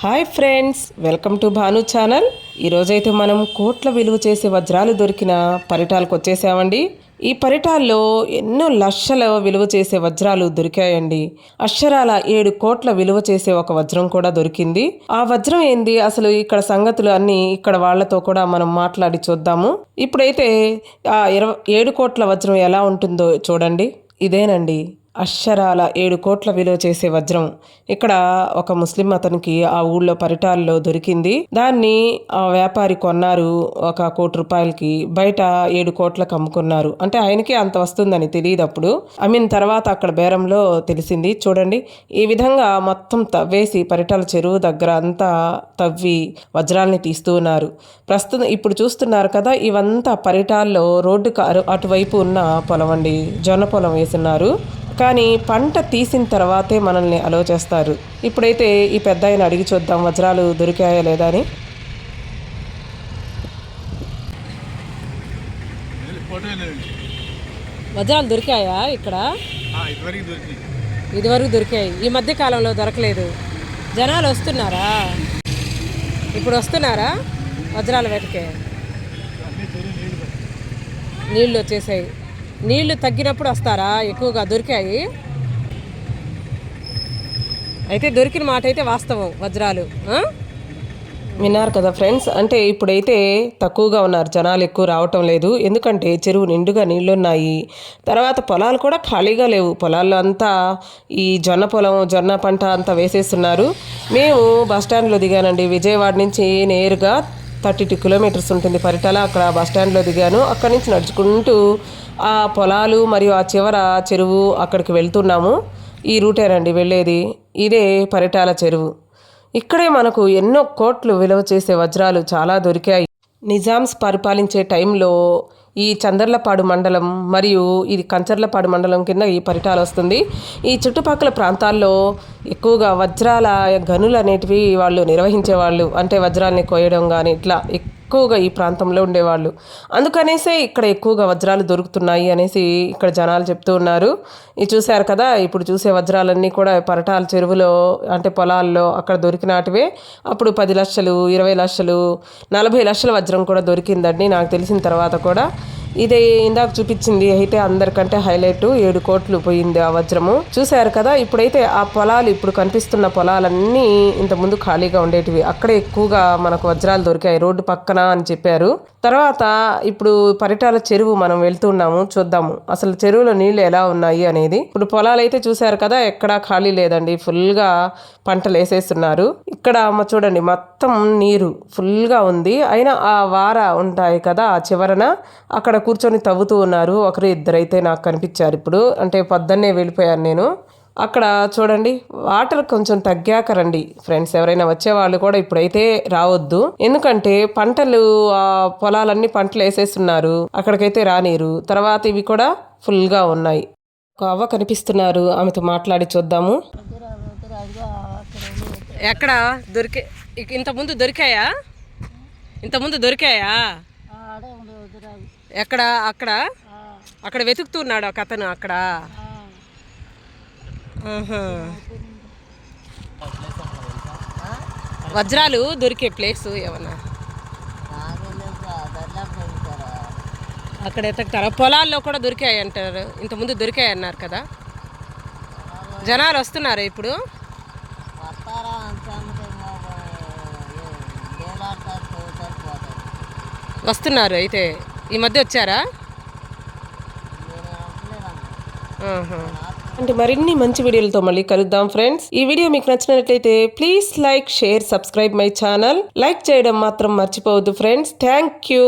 Hi friends welcome to Bhanu channel. ఈరోజైతే మనం కోట్ల విలువ చేసే వజ్రాలు దొరికిన పరిటాలకు వచ్చేసామండి. ఈ పరిటాల్లో ఎన్నో లక్షల విలువ చేసే వజ్రాలు దొరికాయండి. అక్షరాల ఏడు కోట్ల విలువ చేసే ఒక వజ్రం కూడా దొరికింది. ఆ వజ్రం ఏంది? అసలు ఇక్కడ సంగతులు అన్నీ ఇక్కడ వాళ్ళతో కూడా మనం మాట్లాడి చూద్దాము. ఇప్పుడైతే ఆ ఇరవై ఏడు కోట్ల వజ్రం ఎలా ఉంటుందో చూడండి. ఇదేనండి. అక్షరాల ఏడు కోట్ల విలువ చేసే వజ్రం. ఇక్కడ ఒక ముస్లిం అతనికి ఆ ఊళ్ళో పరిటాల్లో దొరికింది. దాన్ని ఆ వ్యాపారి కొన్నారు. ఒక కోటి రూపాయలకి బయట ఏడు కోట్లకు అమ్ముకున్నారు. అంటే ఆయనకి అంత వస్తుందని తెలియదు అప్పుడు. అమ్మిన తర్వాత అక్కడ బేరంలో తెలిసింది. చూడండి. ఈ విధంగా మొత్తం తవ్వేసి పరిటాల చెరువు దగ్గర అంతా తవ్వి వజ్రాల్ని తీస్తూ ఉన్నారు. ప్రస్తుతం ఇప్పుడు చూస్తున్నారు కదా ఇవంతా పరిటాల్లో రోడ్డుకు అటువైపు ఉన్న పొలం అండి. జొన్న పొలం వేసున్నారు కానీ పంట తీసిన తర్వాతే మనల్ని అలో చేస్తారు. ఇప్పుడైతే ఈ పెద్ద ఆయన అడిగి చూద్దాం వజ్రాలు దొరికాయా లేదా అని. వజ్రాలు దొరికాయా ఇక్కడ? ఇదివరకు దొరికాయి. ఈ మధ్య కాలంలో దొరకలేదు. జనాలు వస్తున్నారా? ఇప్పుడు వస్తున్నారా వజ్రాల పట్టాయి. నీళ్ళు వచ్చేసాయి. నీళ్ళు తగ్గినప్పుడు వస్తారా? ఎక్కువగా దొరికాయి. అయితే దొరికిన మాట అయితే వాస్తవం వజ్రాలు. విన్నారు కదా ఫ్రెండ్స్? అంటే ఇప్పుడైతే తక్కువగా ఉన్నారు జనాలు ఎక్కువ రావటం లేదు. ఎందుకంటే చెరువు నిండుగా నీళ్ళున్నాయి తర్వాత పొలాలు కూడా ఖాళీగా లేవు. పొలాల్లో అంతా ఈ జొన్న పొలం జొన్న పంట అంతా వేసేస్తున్నారు. మేము బస్టాండ్లో దిగానండి. విజయవాడ నుంచి నేరుగా థర్టీ టూ కిలోమీటర్స్ ఉంటుంది. పరిటాల అక్కడ బస్ స్టాండ్లో దిగాను. అక్కడి నుంచి నడుచుకుంటూ ఆ పొలాలు మరియు ఆ చివర చెరువు అక్కడికి వెళ్తున్నాము. ఈ రూటేనండి వెళ్ళేది. ఇదే పరిటాల చెరువు. ఇక్కడే మనకు ఎన్నో కోట్లు విలువ చేసే వజ్రాలు చాలా దొరికాయి. నిజామ్స్ పరిపాలించే టైంలో ఈ చందర్లపాడు మండలం మరియు ఇది కంచర్లపాడు మండలం కింద ఈ పరిటాలు వస్తుంది. ఈ చుట్టుపక్కల ప్రాంతాల్లో ఎక్కువగా వజ్రాల గనులు అనేటివి వాళ్ళు నిర్వహించేవాళ్ళు. అంటే వజ్రాల్ని కోయడం కానీ ఇట్లా ఎక్కువగా ఈ ప్రాంతంలో ఉండేవాళ్ళు. అందుకనేసే ఇక్కడ ఎక్కువగా వజ్రాలు దొరుకుతున్నాయి అనేసి ఇక్కడ జనాలు చెప్తూ ఉన్నారు. ఇది చూశారు కదా ఇప్పుడు చూసే వజ్రాలన్నీ కూడా పరటాల చెరువులో అంటే పొలాల్లో అక్కడ దొరికినాటివే. అప్పుడు పది లక్షలు ఇరవై లక్షలు నలభై లక్షల వజ్రం కూడా దొరికిందండి. నాకు తెలిసిన తర్వాత కూడా ఇది ఇందాక చూపించింది అయితే అందరికంటే హైలైట్ ఏడు కోట్లు పోయింది ఆ వజ్రము. చూశారు కదా ఇప్పుడైతే ఆ పొలాలు ఇప్పుడు కనిపిస్తున్న పొలాలన్నీ ఇంతకుముందు ఖాళీగా ఉండేటివి. అక్కడే ఎక్కువగా మనకు వజ్రాలు దొరికాయి. రోడ్డు పక్కన అని చెప్పారు. తర్వాత ఇప్పుడు పరిటాల చెరువు మనం వెళ్తున్నాము చూద్దాము. అసలు చెరువులో నీళ్ళు ఎలా ఉన్నాయి అనేది. ఇప్పుడు పొలాలు అయితే చూశారు కదా ఎక్కడా ఖాళీ లేదండి. ఫుల్గా పంటలు వేసేస్తున్నారు. ఇక్కడ అమ్మ చూడండి మొత్తం నీరు ఫుల్గా ఉంది. అయినా ఆ వార ఉంటాయి కదా ఆ చివరన అక్కడ కూర్చొని తవ్వుతూ ఉన్నారు. ఒకరు ఇద్దరైతే నాకు కనిపించారు ఇప్పుడు. అంటే పొద్దున్నే వెళ్ళిపోయాను నేను. అక్కడ చూడండి వాటర్ కొంచెం తగ్గాక రండి. ఫ్రెండ్స్ ఎవరైనా వచ్చేవాళ్ళు కూడా ఇప్పుడైతే రావద్దు. ఎందుకంటే పంటలు ఆ పొలాలన్నీ పంటలు వేసేస్తున్నారు. అక్కడికైతే రానీరు. తర్వాత ఇవి కూడా ఫుల్గా ఉన్నాయి. ఒక అవ్వ కనిపిస్తున్నారు. ఆమెతో మాట్లాడి చూద్దాము. ఎక్కడ? దొరికే ఇంతకుముందు దొరికాయా? ఇంతకుముందు దొరికాయా? ఎక్కడ? అక్కడ? అక్కడ వెతుకుతున్నాడు ఒక అతను అక్కడ. వజ్రాలు దొరికే ప్లేస్ ఏమన్నా? అక్కడ ఎతకుతారా పొలాల్లో కూడా దొరికాయి అంటారు. ఇంతకుముందు దొరికాయి అన్నారు కదా. జనాలు వస్తున్నారు ఇప్పుడు. వస్తున్నారు అయితే. ఈ మధ్య వచ్చారా? అంటే మరిన్ని మంచి వీడియోలతో మళ్ళీ కలుద్దాం ఫ్రెండ్స్ ఈ వీడియో మీకు నచ్చినట్లయితే please like share subscribe my channel like చేయడం మాత్రం మర్చిపోవద్దు ఫ్రెండ్స్ థ్యాంక్ యూ